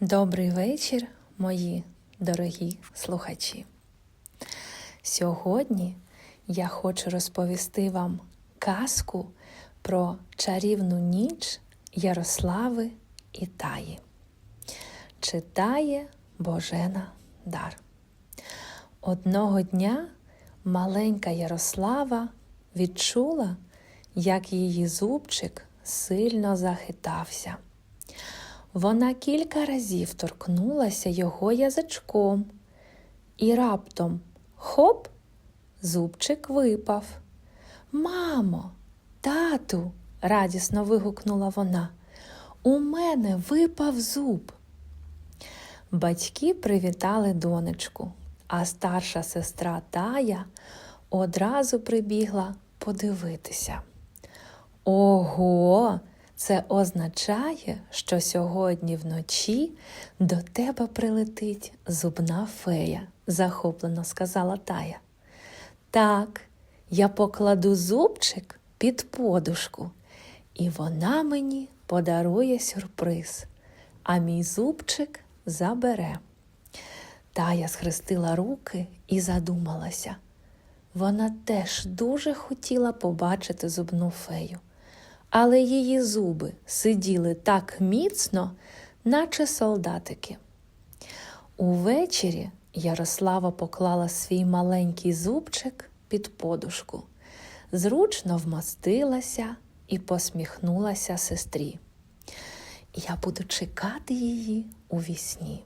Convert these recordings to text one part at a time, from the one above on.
Добрий вечір, мої дорогі слухачі. Сьогодні я хочу розповісти вам казку про чарівну ніч Ярослави і Таї. Читає Божена Дар. Одного дня маленька Ярослава відчула, як її зубчик сильно захитався. Вона кілька разів торкнулася його язичком, і раптом хоп, зубчик випав. Мамо, тату, радісно вигукнула вона. У мене випав зуб. Батьки привітали донечку, а старша сестра Тая одразу прибігла подивитися. Ого! Це означає, що сьогодні вночі до тебе прилетить зубна фея, захоплено сказала Тая. Так, я покладу зубчик під подушку, і вона мені подарує сюрприз, а мій зубчик забере. Тая схрестила руки і задумалася. Вона теж дуже хотіла побачити зубну фею але її зуби сиділи так міцно, наче солдатики. Увечері Ярослава поклала свій маленький зубчик під подушку, зручно вмостилася і посміхнулася сестрі. Я буду чекати її у вісні.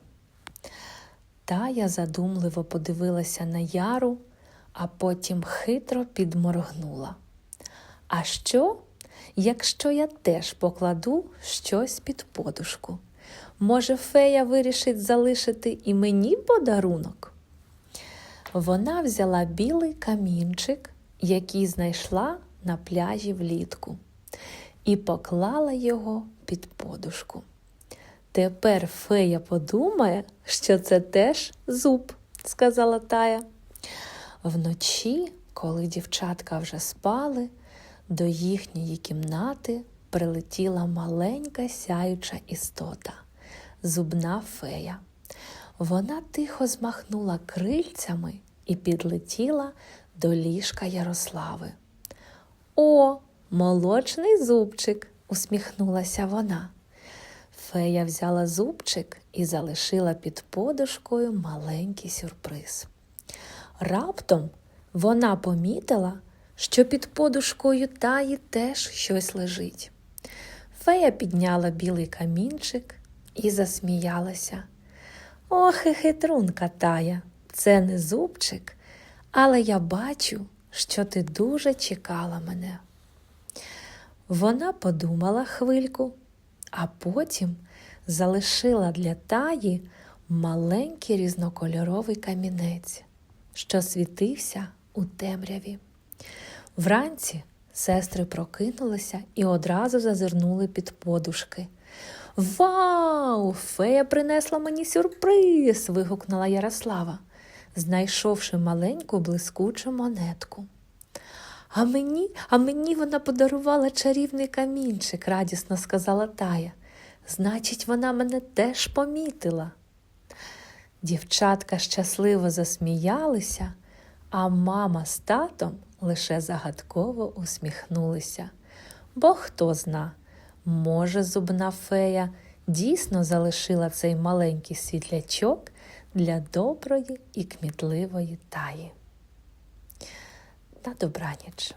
Тая задумливо подивилася на яру, а потім хитро підморгнула. А що, якщо я теж покладу щось під подушку? Може, фея вирішить залишити і мені подарунок? Вона взяла білий камінчик, який знайшла на пляжі влітку, і поклала його під подушку. Тепер фея подумає, що це теж зуб, сказала Тая. Вночі, коли дівчатка вже спали, до їхньої кімнати прилетіла маленька сяюча істота, зубна фея. Вона тихо змахнула крильцями і підлетіла до ліжка Ярослави. О, молочний зубчик, усміхнулася вона. Фея взяла зубчик і залишила під подушкою маленький сюрприз. Раптом вона помітила, що під подушкою таї теж щось лежить. Фея підняла білий камінчик і засміялася. Ох, хитрунка тая, це не зубчик, але я бачу, що ти дуже чекала мене. Вона подумала хвильку, а потім залишила для таї маленький різнокольоровий камінець, що світився у темряві. Вранці сестри прокинулися і одразу зазирнули під подушки. Вау! Фея принесла мені сюрприз. вигукнула Ярослава, знайшовши маленьку блискучу монетку. А мені, а мені вона подарувала чарівний камінчик, радісно сказала Тая. Значить, вона мене теж помітила. Дівчатка щасливо засміялися, а мама з татом лише загадково усміхнулися. Бо хто зна, може, зубна фея дійсно залишила цей маленький світлячок для доброї і кмітливої таї. На добраніч!